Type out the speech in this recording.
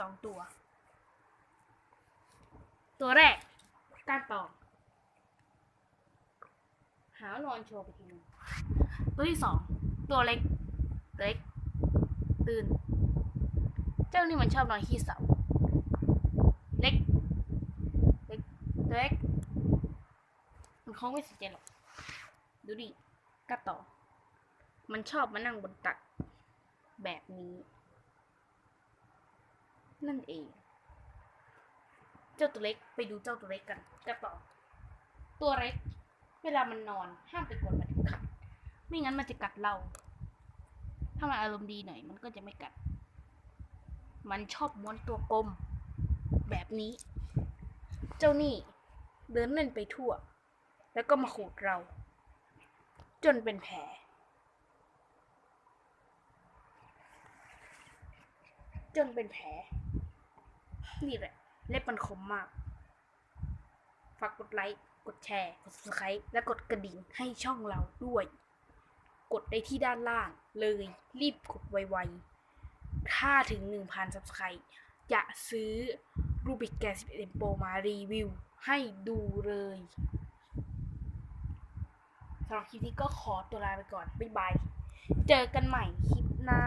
สองตัว ตัวแรกก้านตองหานอนโชว์ไปทีนึงตัวที่สองตัวเล็กเล็ก ตื่น เจ้านี่มันชอบนอนขี้เสาเล็ก เล็กเล็กมันคงไม่สนใจหรอกดูดิกระต่อ มันชอบมานั่งบนตักแบบนี้ นั่นเอง เจ้าตัวเล็กไปดูเจ้าตัวเล็กกันกระต่อตัวเล็ก เวลามันนอนห้ามไปกดมันขาดไม่งั้นมันจะกัดเรา ถ้ามันอารมณ์ดีหน่อยมันก็จะไม่กัด มันชอบม้วนตัวกลม แบบนี้ เจ้านี่เดินเล่นไปทั่ว แล้วก็มาขูดเรา จนเป็นแผลจนเป็นแผล นี่แหละ เล็บมันคมมาก ฝากกดไลค์ กดแชร์ กด subscribe และกดกระดิ่งให้ช่องเราด้วย กดได้ที่ด้านล่างเลย รีบกดไวๆ ถ้าถึง 1,000 subscribe จะซื้อรูบิกแก11 Pro มารีวิว ให้ดูเลยสำหรับคลิปนี้ก็ขอตัวลาไปก่อน บ๊ายบาย เจอกันใหม่คลิปหน้า